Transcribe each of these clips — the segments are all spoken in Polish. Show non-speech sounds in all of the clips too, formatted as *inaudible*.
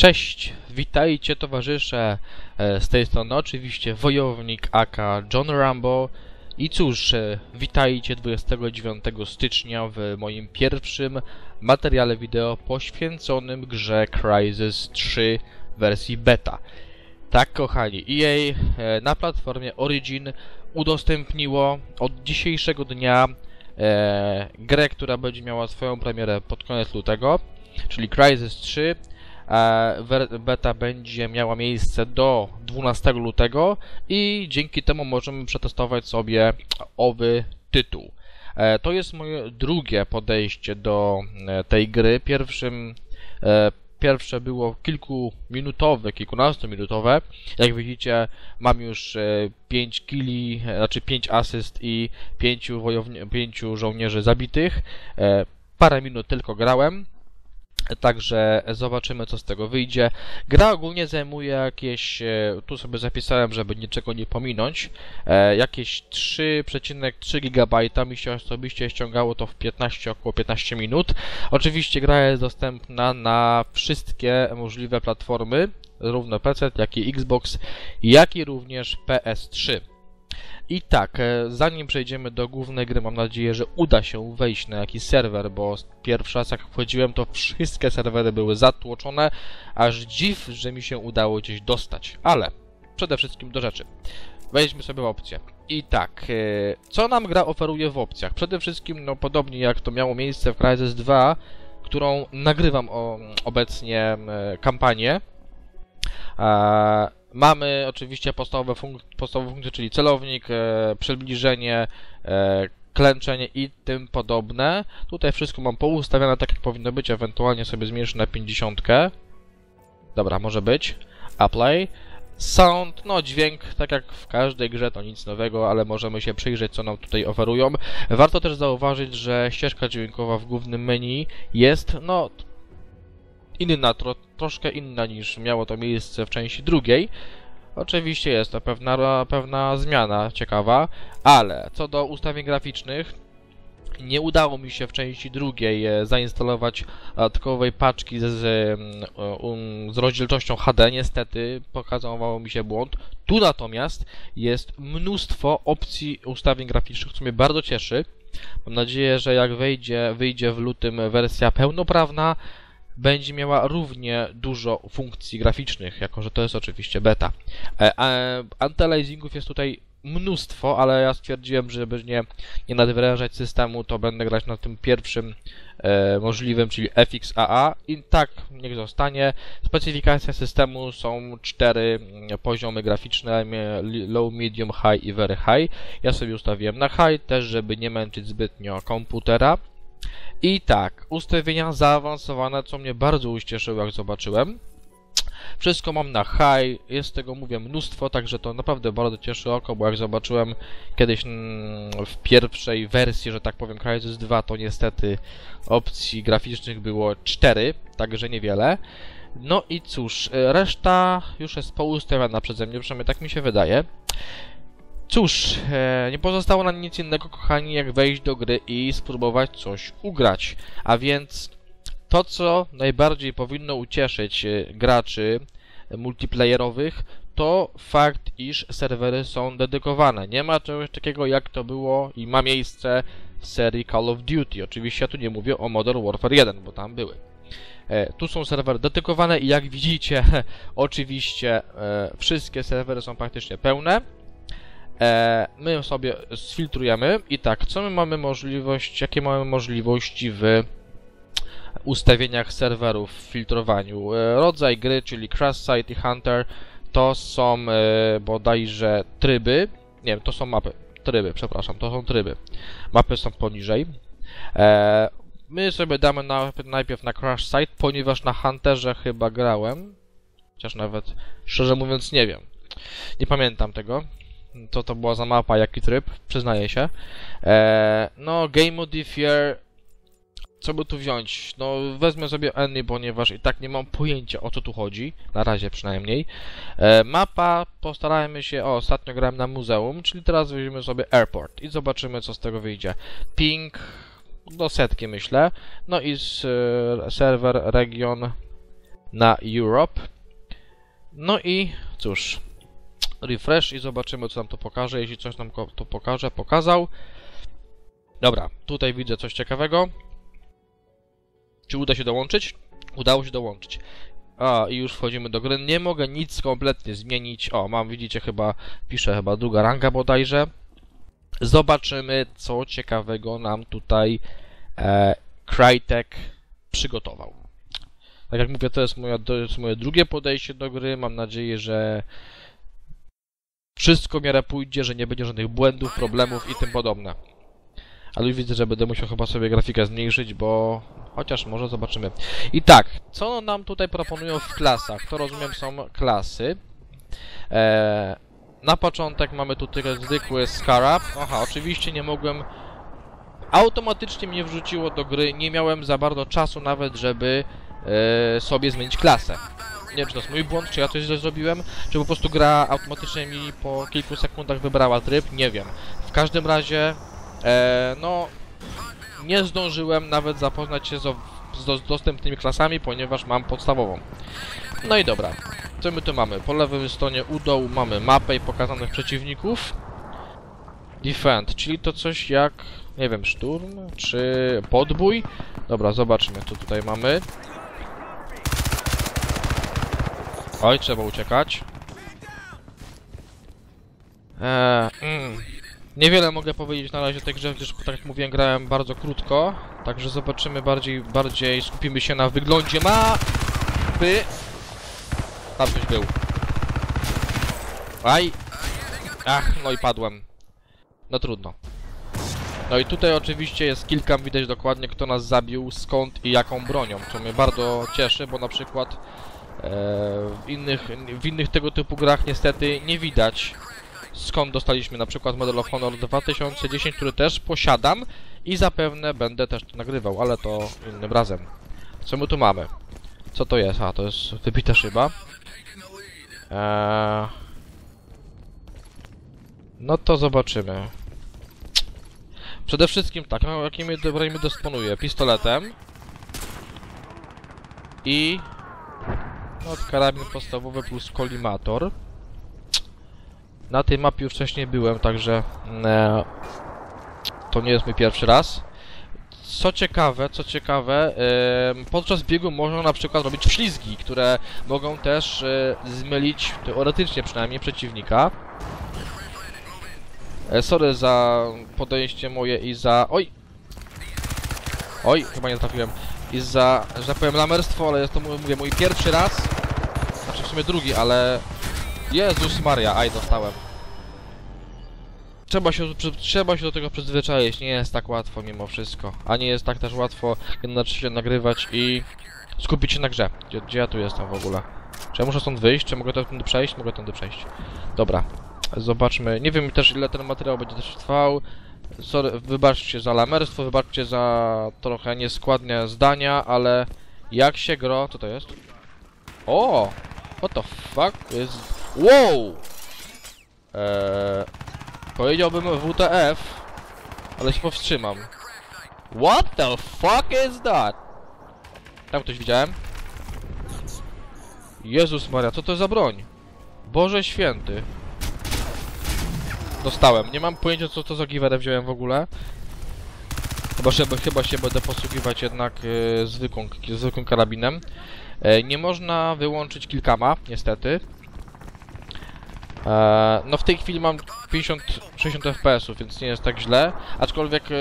Cześć, witajcie towarzysze, E, z tej strony oczywiście wojownik aka John Rambo. I cóż, e, witajcie 29 stycznia w moim pierwszym materiale wideo poświęconym grze Crysis 3 wersji beta. Tak kochani, EA e, na platformie Origin udostępniło od dzisiejszego dnia grę, która będzie miała swoją premierę pod koniec lutego, czyli Crysis 3 E, wer- beta będzie miała miejsce do 12 lutego i dzięki temu możemy przetestować sobie owy tytuł. E, To jest moje drugie podejście do e, tej gry. Pierwszym, e, pierwsze było kilkuminutowe, kilkunastominutowe. Jak widzicie, mam już e, 5 killi, e, znaczy 5 asyst i 5, wojowni- 5 żołnierzy zabitych. E, Parę minut tylko grałem. Także zobaczymy, co z tego wyjdzie. Gra ogólnie zajmuje jakieś, e, tu sobie zapisałem, żeby niczego nie pominąć, e, jakieś 3,3 GB mi się osobiście ściągało to w 15, około 15 minut. Oczywiście gra jest dostępna na wszystkie możliwe platformy, zarówno PC, jak i Xbox, jak i również PS3. I tak, e, zanim przejdziemy do głównej gry, mam nadzieję, że uda się wejść na jakiś serwer, bo pierwszy raz jak wchodziłem, to wszystkie serwery były zatłoczone, aż dziw, że mi się udało gdzieś dostać. Ale przede wszystkim do rzeczy. Wejdźmy sobie w opcje. I tak, e, co nam gra oferuje w opcjach? Przede wszystkim, no podobnie jak to miało miejsce w Crysis 2, którą nagrywam obecnie e, kampanię, Mamy oczywiście podstawowe, podstawowe funkcje, czyli celownik, e, przybliżenie, e, klęczenie i tym podobne. Tutaj wszystko mam poustawione tak jak powinno być, ewentualnie sobie zmniejszę na 50. Dobra, może być. Apply. Sound, no dźwięk, tak jak w każdej grze, to nic nowego, ale możemy się przyjrzeć, co nam tutaj oferują. Warto też zauważyć, że ścieżka dźwiękowa w głównym menu jest, no, inna, tro, troszkę inna niż miało to miejsce w części drugiej. Oczywiście jest to pewna, pewna zmiana ciekawa, ale co do ustawień graficznych, nie udało mi się w części drugiej e, zainstalować dodatkowej paczki z, z, mm, um, rozdzielczością HD. Niestety pokazywał mi się błąd. Tu natomiast jest mnóstwo opcji ustawień graficznych, co mnie bardzo cieszy. Mam nadzieję, że jak wyjdzie, wyjdzie w lutym wersja pełnoprawna, będzie miała równie dużo funkcji graficznych, jako że to jest oczywiście beta. E, Anti-aliasingów jest tutaj mnóstwo, ale ja stwierdziłem, że żeby nie, nie nadwyrężać systemu, to będę grać na tym pierwszym e, możliwym, czyli FXAA i tak niech zostanie. Specyfikacja systemu są cztery mm, poziomy graficzne, low, medium, high i very high. Ja sobie ustawiłem na high, też żeby nie męczyć zbytnio komputera. I tak, ustawienia zaawansowane, co mnie bardzo ucieszyło, jak zobaczyłem. Wszystko mam na high, jest tego, mówię, mnóstwo, także to naprawdę bardzo cieszy oko, bo jak zobaczyłem kiedyś mm, w pierwszej wersji, że tak powiem, Crysis 2, to niestety opcji graficznych było 4, także niewiele. No i cóż, e, reszta już jest poustawiana przeze mnie, przynajmniej tak mi się wydaje. Cóż, e, nie pozostało nam nic innego, kochani, jak wejść do gry i spróbować coś ugrać. A więc to, co najbardziej powinno ucieszyć e, graczy multiplayerowych, to fakt, iż serwery są dedykowane. Nie ma czegoś takiego, jak to było i ma miejsce w serii Call of Duty. Oczywiście ja tu nie mówię o Modern Warfare 1, bo tam były. E, Tu są serwery dedykowane i jak widzicie, *laughs* oczywiście e, wszystkie serwery są praktycznie pełne. E, my sobie sfiltrujemy i tak, co my mamy możliwość, jakie mamy możliwości w ustawieniach serwerów w filtrowaniu. E, rodzaj gry, czyli Crash Site i Hunter, to są e, bodajże tryby, nie wiem, to są mapy, tryby, przepraszam, to są tryby. Mapy są poniżej. My sobie damy na, najpierw na Crash Site, ponieważ na Hunterze chyba grałem, chociaż nawet szczerze mówiąc nie wiem. Nie pamiętam tego co to była za mapa, jaki tryb, przyznaję się. Eee, no, Game Modifier, co by tu wziąć? No, wezmę sobie Any, ponieważ i tak nie mam pojęcia o co tu chodzi, na razie przynajmniej. Eee, mapa, postarajmy się, o, ostatnio grałem na muzeum, czyli teraz weźmiemy sobie Airport i zobaczymy co z tego wyjdzie. Ping, do setki myślę, no i z, e, serwer, region, na Europe. No i cóż, refresh i zobaczymy co nam to pokaże, jeśli coś nam to pokaże, pokazał. Dobra, tutaj widzę coś ciekawego. Czy uda się dołączyć? Udało się dołączyć. A, i już wchodzimy do gry. Nie mogę nic kompletnie zmienić. O, mam, widzicie, chyba, pisze chyba druga ranga bodajże. Zobaczymy, co ciekawego nam tutaj e, Crytek przygotował. Tak jak mówię, to jest, moja, to jest moje drugie podejście do gry. Mam nadzieję, że wszystko w miarę pójdzie, że nie będzie żadnych błędów, problemów i tym podobne. Ale już widzę, że będę musiał chyba sobie grafikę zmniejszyć, bo... Chociaż może zobaczymy. I tak, co nam tutaj proponują w klasach? To rozumiem są klasy. Eee, na początek mamy tutaj zwykły Scarab. Aha, oczywiście nie mogłem... Automatycznie mnie wrzuciło do gry, nie miałem za bardzo czasu nawet, żeby e, sobie zmienić klasę. Nie wiem, czy to jest mój błąd, czy ja coś źle zrobiłem, czy po prostu gra automatycznie mi po kilku sekundach wybrała tryb, nie wiem. W każdym razie, e, no, nie zdążyłem nawet zapoznać się z, z, z dostępnymi klasami, ponieważ mam podstawową. No i dobra, co my tu mamy? Po lewej stronie u dołu mamy mapę i pokazanych przeciwników. Defend, czyli to coś jak, nie wiem, szturm, czy podbój. Dobra, zobaczmy, co tutaj mamy. Oj, trzeba uciekać. Eee, mm. Niewiele mogę powiedzieć na razie o tej grze, gdyż tak jak mówiłem, grałem bardzo krótko. Także zobaczymy bardziej, bardziej skupimy się na wyglądzie mapy. Tam ktoś był. Aj! Ach, no i padłem. No trudno. No i tutaj oczywiście jest kilka, widać dokładnie kto nas zabił, skąd i jaką bronią, co mnie bardzo cieszy, bo na przykład w, innych, w innych tego typu grach niestety nie widać skąd dostaliśmy na przykład Medal of Honor 2010, który też posiadam i zapewne będę też to nagrywał, ale to innym razem. Co my tu mamy? Co to jest? A, to jest wybita szyba. Eee... No to zobaczymy. Przede wszystkim tak, no jakimi dobrami dysponuję? Pistoletem. I... No, karabin podstawowy plus kolimator. Na tej mapie już wcześniej byłem, także... E, to nie jest mój pierwszy raz. Co ciekawe, co ciekawe, em, podczas biegu można na przykład robić wślizgi, które mogą też e, zmylić, teoretycznie przynajmniej, przeciwnika. E, sorry za podejście moje i za... Oj! Oj, chyba nie trafiłem. I za, że tak powiem, lamerstwo, ale jest to, mówię, mój pierwszy raz. Znaczy w sumie drugi, ale... Jezus Maria, aj, dostałem. Trzeba się, trzeba się do tego przyzwyczaić, nie jest tak łatwo mimo wszystko. A nie jest tak też łatwo jednocześnie nagrywać i skupić się na grze. Gdzie, gdzie ja tu jestem w ogóle? Czy ja muszę stąd wyjść? Czy mogę tędy przejść? Mogę tędy przejść. Dobra. Zobaczmy. Nie wiem też ile ten materiał będzie też trwał. Sorry, wybaczcie za lamerstwo, wybaczcie za trochę nieskładne zdania, ale jak się gro... Co to jest? O! What the fuck is... Wow! Eee... Powiedziałbym WTF, ale się powstrzymam. What the fuck is that? Tam ktoś widziałem? Jezus Maria, co to za broń? Boże święty. Dostałem. Nie mam pojęcia co to za giwerę wziąłem w ogóle. Chyba, że, chyba się będę posługiwać jednak e, zwykłą, zwykłym karabinem. E, nie można wyłączyć kilkama, niestety. E, no w tej chwili mam 50-60 fps, więc nie jest tak źle. Aczkolwiek e,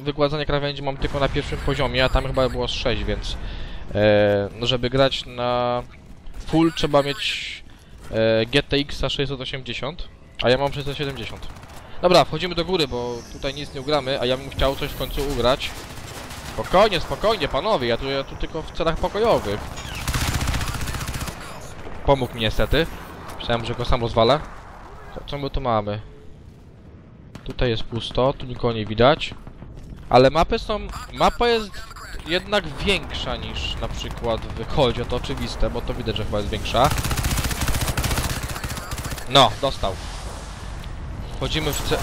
wygładzanie krawędzi mam tylko na pierwszym poziomie, a tam chyba było z 6, więc no żeby grać na full trzeba mieć e, GTX 680, a ja mam 670. Dobra, wchodzimy do góry, bo tutaj nic nie ugramy, a ja bym chciał coś w końcu ugrać. Spokojnie, spokojnie, panowie, ja tu, ja tu tylko w celach pokojowych. Pomógł mi niestety. Myślałem, że go sam rozwalę. Co, co my tu mamy? Tutaj jest pusto, tu nikogo nie widać. Ale mapy są... Mapa jest jednak większa niż na przykład w Coldzie, to oczywiste, bo to widać, że chyba jest większa. No, dostał. Wchodzimy w ce...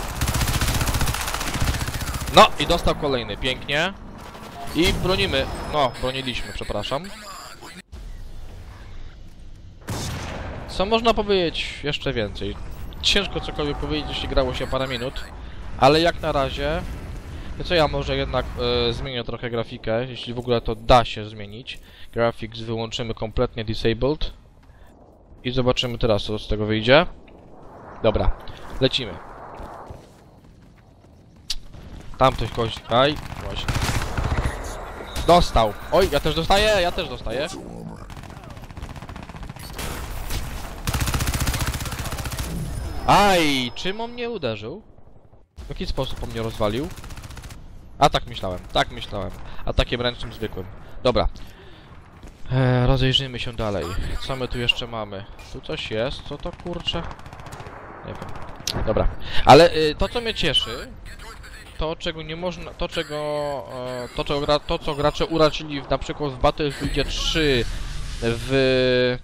No, i dostał kolejny, pięknie. I bronimy, no, broniliśmy, przepraszam. Co można powiedzieć jeszcze więcej? Ciężko cokolwiek powiedzieć, jeśli grało się parę minut, ale jak na razie... To co ja może jednak e, zmienię trochę grafikę, jeśli w ogóle to da się zmienić. Graphics wyłączymy kompletnie disabled. I zobaczymy teraz, co z tego wyjdzie. Dobra, lecimy. Tam ktoś kogoś... Aj, właśnie. Dostał! Oj, ja też dostaję, ja też dostaję. Aj, czym on mnie uderzył? W jaki sposób on mnie rozwalił? A tak myślałem, tak myślałem. Atakiem ręcznym zwykłym. Dobra. Eee, rozejrzyjmy się dalej. Co my tu jeszcze mamy? Tu coś jest? Co to kurczę? Nie wiem. Dobra. Ale y, to co mnie cieszy, to czego nie można, to czego, e, to, gra, to co gracze uracili w, na przykład w Battlefieldzie 3 w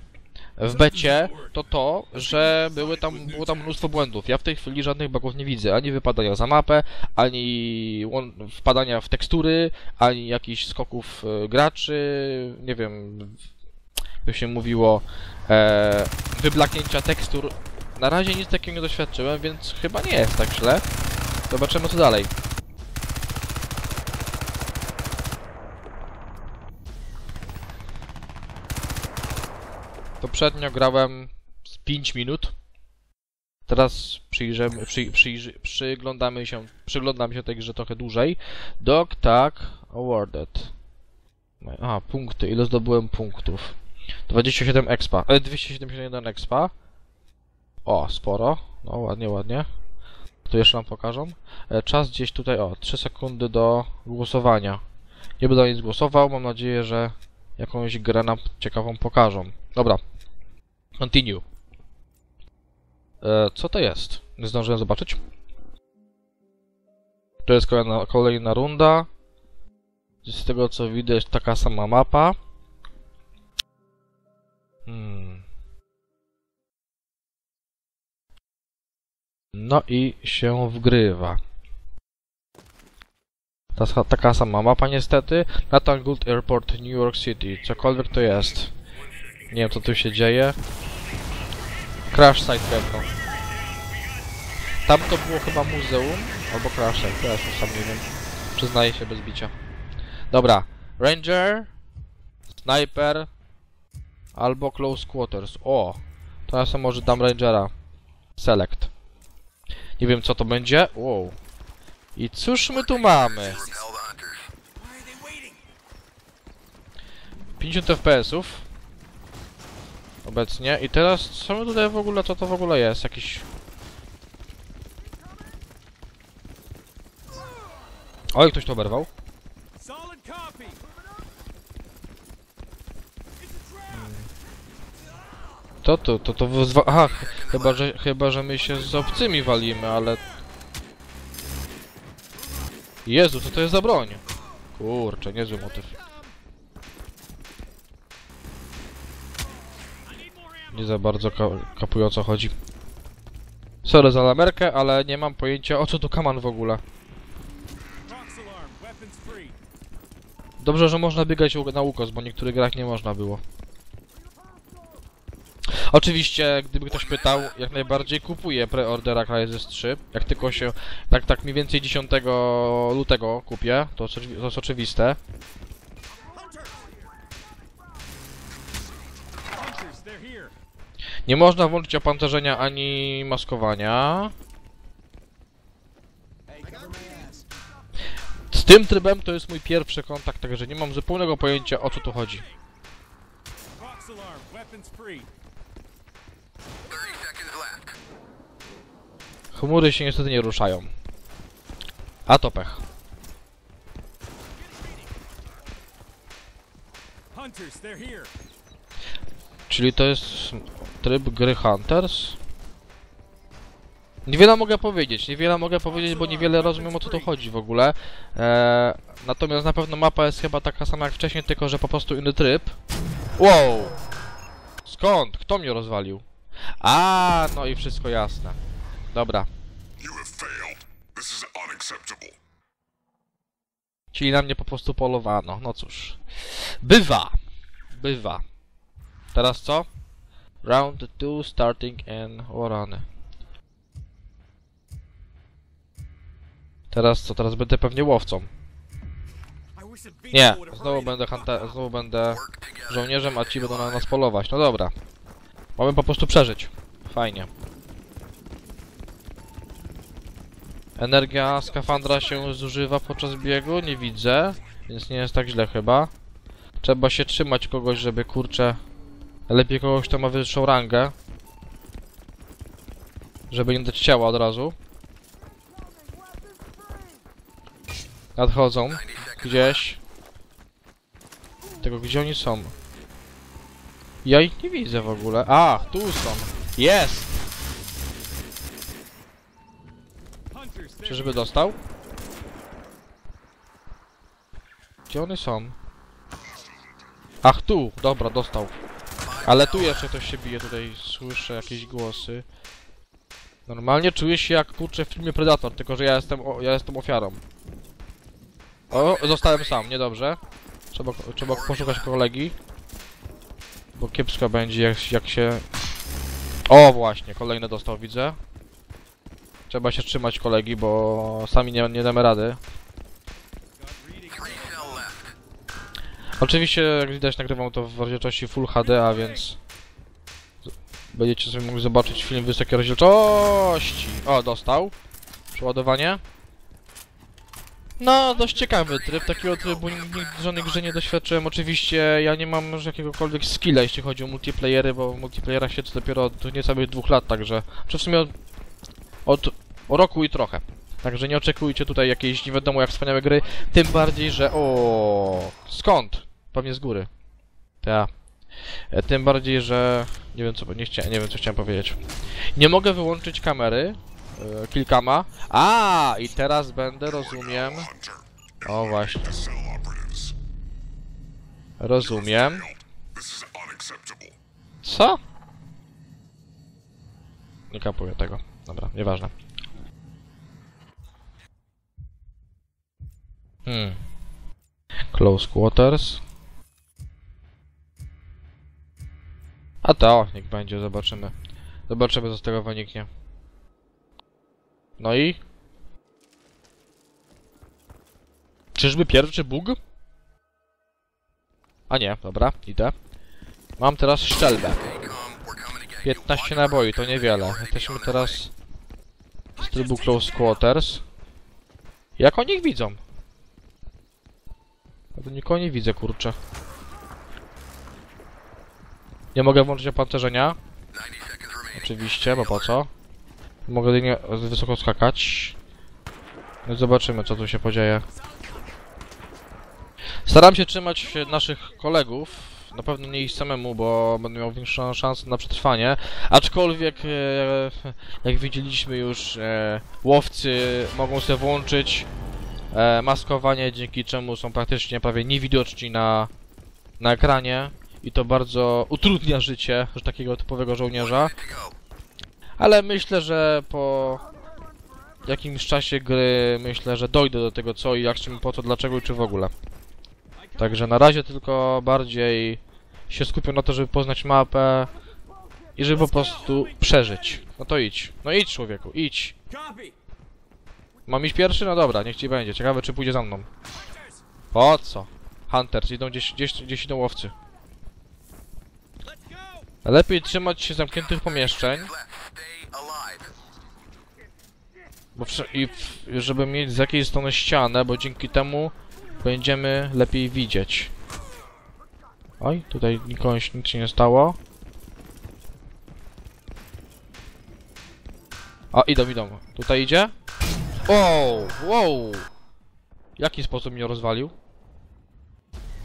w becie, to to, że były tam, było tam mnóstwo błędów. Ja w tej chwili żadnych bugów nie widzę, ani wypadania za mapę, ani wpadania w tekstury, ani jakichś skoków e, graczy, nie wiem, jak się mówiło, e, wyblaknięcia tekstur. Na razie nic takiego nie doświadczyłem, więc chyba nie jest tak źle. Zobaczymy co dalej. Poprzednio grałem z 5 minut. Teraz przyjrzymy, przy, przyjrzy, przyglądamy się, przyglądam się tej grze trochę dłużej. Dog Tag Awarded. A, punkty. Ile zdobyłem punktów? 27 expa. E, 271 expa. O, sporo. No, ładnie, ładnie. Tu jeszcze nam pokażą. E, czas gdzieś tutaj, o, 3 sekundy do głosowania. Nie będę nic głosował, mam nadzieję, że jakąś grę nam ciekawą pokażą. Dobra. Continue. E, co to jest? Nie zdążyłem zobaczyć. To jest kolejna, kolejna runda. Z tego co widać, taka sama mapa. Hmm. No i się wgrywa. Ta, taka sama mapa niestety. Nathan Gould Airport, New York City. Cokolwiek to jest. Nie wiem co tu się dzieje. Crash site pewno. Tam to było chyba muzeum, albo crash site, ja już sam nie wiem. Przyznaję się bez bicia. Dobra. Ranger, Sniper, albo Close Quarters. O! To ja sobie może dam Rangera. Select. Nie wiem co to będzie. Wow. I cóż my tu mamy? 50 FPS-ów. Obecnie. I teraz co my tutaj w ogóle, co to w ogóle jest? Jakiś... Oj, ktoś to oberwał. To to, to to wyzwa... Aha, ch- chyba że, chyba, że my się z obcymi walimy, ale... Jezu, co to jest za broń? Kurczę, niezły motyw. Nie za bardzo ka kapuję o co chodzi. Sorry za lamerkę, ale nie mam pojęcia o co tu kaman w ogóle. Dobrze, że można biegać na ukos, bo w niektórych grach nie można było. Oczywiście, gdyby ktoś pytał, jak najbardziej kupuję preordera Crysis 3. Jak tylko się, tak, tak mniej więcej 10 lutego kupię, to, to jest oczywiste. Nie można włączyć opancerzenia ani maskowania. Z tym trybem to jest mój pierwszy kontakt, także nie mam zupełnego pojęcia o co tu chodzi. Chmury się niestety nie ruszają. A to pech. Czyli to jest tryb gry Hunters? Niewiele mogę powiedzieć, niewiele mogę powiedzieć, bo niewiele rozumiem o co tu chodzi w ogóle. Eee, natomiast na pewno mapa jest chyba taka sama jak wcześniej, tylko że po prostu inny tryb. Wow! Skąd? Kto mnie rozwalił? A, no i wszystko jasne. Dobra. Czyli na mnie po prostu polowano. No cóż. Bywa! Bywa. Teraz co? Round 2 starting and rany. Teraz co? Teraz będę pewnie łowcą. Nie, znowu będę hunter, znowu będę żołnierzem, a ci będą na nas polować. No dobra. Mamy po prostu przeżyć. Fajnie. Energia skafandra się zużywa podczas biegu? Nie widzę, więc nie jest tak źle chyba. Trzeba się trzymać kogoś, żeby kurczę... Lepiej kogoś, kto ma wyższą rangę. Żeby nie dać ciała od razu. Nadchodzą. Gdzieś. Tego gdzie oni są? Ja ich nie widzę w ogóle. A, tu są. Jest! Czyżby dostał? Gdzie one są? Ach, tu! Dobra, dostał. Ale tu jeszcze ktoś się bije, tutaj słyszę jakieś głosy. Normalnie czuję się jak kurczę w filmie Predator, tylko że ja jestem, o, ja jestem ofiarą. O, zostałem sam, niedobrze. Trzeba, trzeba poszukać kolegi. Bo kiepsko będzie jak, jak się... O właśnie, kolejny dostał, widzę. Trzeba się trzymać kolegi, bo sami nie, nie damy rady. Oczywiście, jak widać, nagrywam to w rozdzielczości Full HD, a więc... Będziecie sobie mogli zobaczyć film wysokiej rozdzielczości. O, dostał. Przeładowanie. No, dość ciekawy tryb. Takiego trybu nigdy w żadnej grze nie doświadczyłem. Oczywiście ja nie mam już jakiegokolwiek skilla, jeśli chodzi o multiplayery, bo w multiplayerach siedzę dopiero od niecałych dwóch lat, także... Czy w sumie od, od o roku i trochę. Także nie oczekujcie tutaj jakiejś nie wiadomo jak wspaniałe gry. Tym bardziej, że o skąd? Pewnie z góry. Ja. E, Tym bardziej, że nie wiem co nie chciałem, nie wiem co chciałem powiedzieć. Nie mogę wyłączyć kamery e, kilkama. A i teraz będę rozumiem. O właśnie, rozumiem. Co? Nie kapuję tego. Dobra, nieważne. Hmm. Close quarters. A to, niech będzie, zobaczymy. Zobaczymy, co z tego wyniknie. No i? Czyżby pierwszy bóg? A nie, dobra, idę. Mam teraz szczelbę. 15 naboi, to niewiele. Jesteśmy teraz z trybu Close Quarters. Jak oni ich widzą? Ja nikogo nie widzę, kurczę. Nie mogę włączyć opancerzenia. Oczywiście, bo po co? Mogę jedynie wysoko skakać. No zobaczymy, co tu się podzieje. Staram się trzymać naszych kolegów. Na pewno nie iść samemu, bo będę miał większą szansę na przetrwanie. Aczkolwiek, e, jak widzieliśmy już, e, łowcy mogą sobie włączyć e, maskowanie, dzięki czemu są praktycznie prawie niewidoczni na, na ekranie. I to bardzo utrudnia życie takiego typowego żołnierza. Ale myślę, że po jakimś czasie gry, myślę, że dojdę do tego co i jak, czym, po co, dlaczego i czy w ogóle. Także na razie tylko bardziej się skupię na to, żeby poznać mapę i żeby po prostu przeżyć. No to idź. No idź człowieku, idź. Mam iść pierwszy? No dobra, niech ci będzie. Ciekawe czy pójdzie za mną. Po co? Hunters, idą gdzieś, gdzieś, gdzieś idą łowcy. Lepiej trzymać się zamkniętych pomieszczeń, bo i żeby mieć z jakiej strony ścianę, bo dzięki temu będziemy lepiej widzieć. Oj, tutaj nikogo nic nie stało. O, idą, idą. Tutaj idzie? Wow, wow! Jaki sposób mnie rozwalił?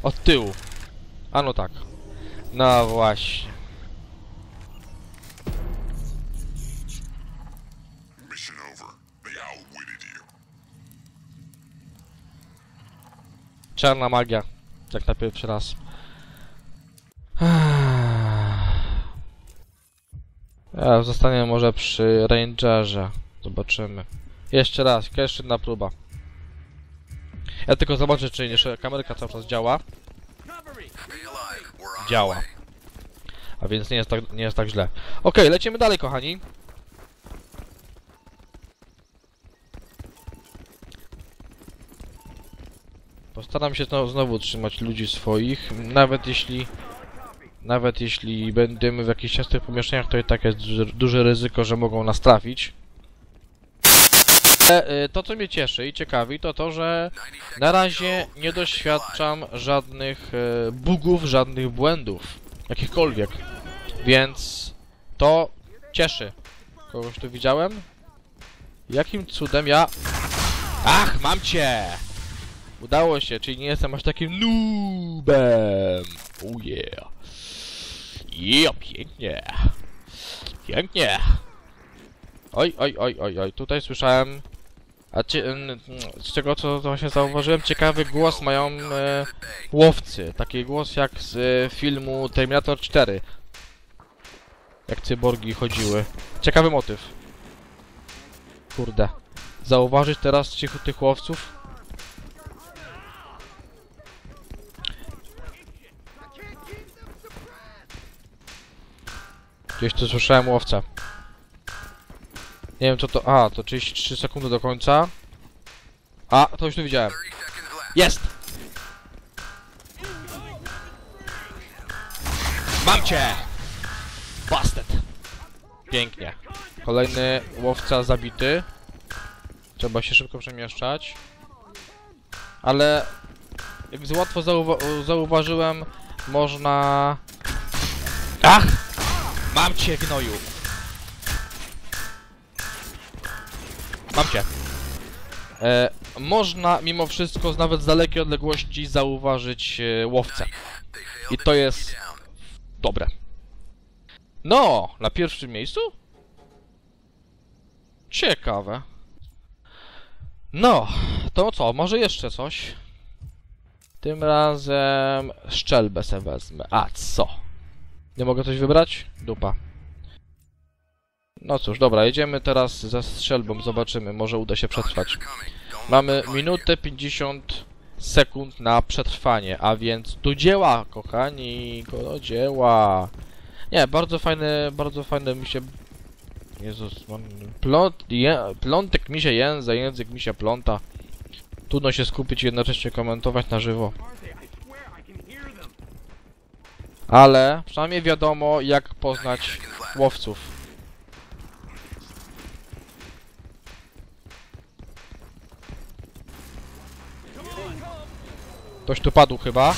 Od tyłu. A no tak. No właśnie. Czarna magia. Jak na pierwszy raz. Ja zostaniemy może przy Rangerze. Zobaczymy. Jeszcze raz, jedna próba. Ja tylko zobaczę, czy jeszcze kamerka cały czas działa. Działa. A więc nie jest tak, nie jest tak źle. Okej, lecimy dalej, kochani. Postaram się to znowu trzymać ludzi swoich, nawet jeśli nawet jeśli będziemy w jakichś ciasnych pomieszczeniach, to i tak jest duże ryzyko, że mogą nas trafić. Ale, y, to co mnie cieszy i ciekawi to to, że na razie nie doświadczam żadnych e, bugów, żadnych błędów, jakichkolwiek. Więc to cieszy. Kogoś tu widziałem? Jakim cudem ja... Ach, mam cię! Udało się, czyli nie jestem aż takim noobem. Oh yeah. Yeah, pięknie. Pięknie. Oj, oj, oj, oj, oj, tutaj słyszałem... A cie, n- z czego co właśnie zauważyłem, ciekawy głos mają e, łowcy. Taki głos jak z e, filmu Terminator 4. Jak cyborgi chodziły. Ciekawy motyw. Kurde. Zauważyć teraz tych, tych łowców? Gdzieś tu słyszałem łowcę. Nie wiem co to... A, to 33 sekundy do końca. A, to już tu widziałem. Jest! Mam cię! Busted! Pięknie. Kolejny łowca zabity. Trzeba się szybko przemieszczać. Ale... Jak z łatwo zauwa zauważyłem, można... Ach! Mam cię, gnoju! Mam cię. E, można mimo wszystko z nawet z dalekiej odległości zauważyć e, łowcę. I to jest dobre. No, na pierwszym miejscu? Ciekawe. No, to co, może jeszcze coś? Tym razem szczelbę se wezmę. A co? Nie mogę coś wybrać? Dupa. No cóż, dobra, jedziemy teraz ze strzelbą, zobaczymy, może uda się przetrwać. Mamy minutę 50 sekund na przetrwanie, a więc do dzieła, kochani, do dzieła. Nie, bardzo fajne, bardzo fajne mi się... Jezus, mam... Pląt, je, plątek mi się jędza, język mi się pląta. Trudno się skupić i jednocześnie komentować na żywo. Ale przynajmniej wiadomo, jak poznać łowców. Ktoś tu padł chyba.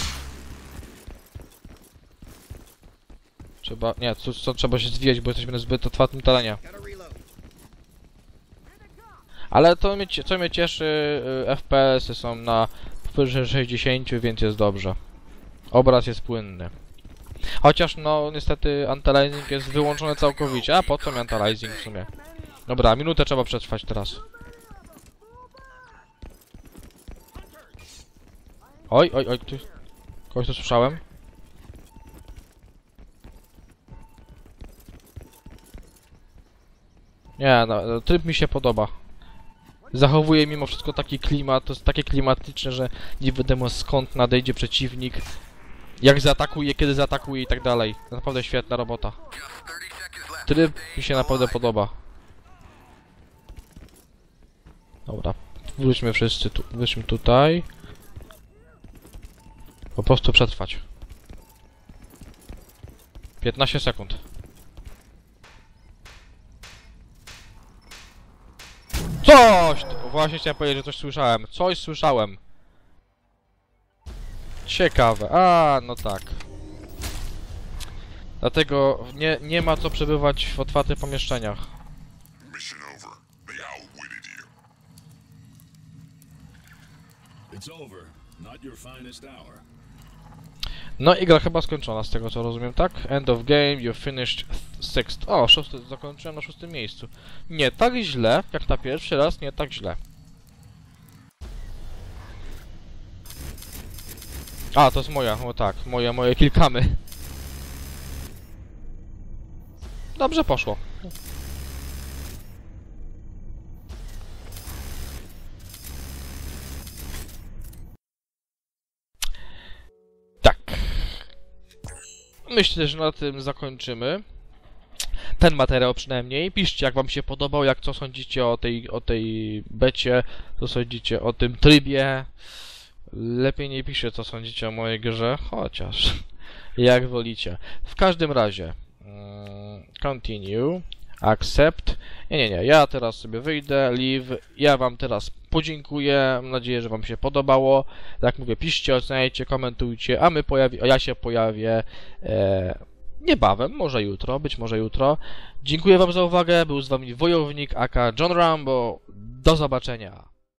Trzeba... Nie, tu, tu trzeba się zwijać, bo jesteśmy na zbyt otwartym terenie. Ale to mnie, co mnie cieszy, y, FPS-y są na powyżej 60, więc jest dobrze. Obraz jest płynny. Chociaż no niestety anti-aliasing jest wyłączony całkowicie. A po co mi anti-aliasing w sumie? Dobra, minutę trzeba przetrwać teraz. Oj, oj, oj, tu... Kogoś tu słyszałem? Nie, no, tryb mi się podoba. Zachowuje mimo wszystko taki klimat, to jest takie klimatyczne, że nie wiadomo skąd nadejdzie przeciwnik, jak zaatakuje, kiedy zaatakuje i tak dalej. Naprawdę świetna robota. Tryb mi się naprawdę podoba. Dobra, wróćmy wszyscy tu, wróćmy tutaj. Po prostu przetrwać. 15 sekund. Coś! Właśnie chciałem powiedzieć, że coś słyszałem. Coś słyszałem. Ciekawe. A, no tak. Dlatego nie, nie ma co przebywać w otwartych pomieszczeniach. Mission over. They outwitted you. It's over. Not your finest hour. No i gra chyba skończona z tego co rozumiem, tak? End of game, you finished sixth. O, szósty, zakończyłem na szóstym miejscu. Nie tak źle, jak na pierwszy raz, nie tak źle. A, to jest moja, o tak, moje, moje kilkamy. Dobrze poszło. Myślę, że na tym zakończymy. Ten materiał przynajmniej. Piszcie, jak wam się podobał, jak co sądzicie o tej, o tej becie, co sądzicie o tym trybie. Lepiej nie piszcie, co sądzicie o mojej grze, chociaż *laughs* jak wolicie. W każdym razie, mm, continue, accept. Nie, nie, nie, ja teraz sobie wyjdę, leave. Ja wam teraz podziękuję. Mam nadzieję, że wam się podobało. Jak mówię, piszcie, oceniajcie, komentujcie, a my pojawi, a ja się pojawię e, niebawem, może jutro, być może jutro. Dziękuję wam za uwagę. Był z wami wojownik aka John Rambo. Do zobaczenia.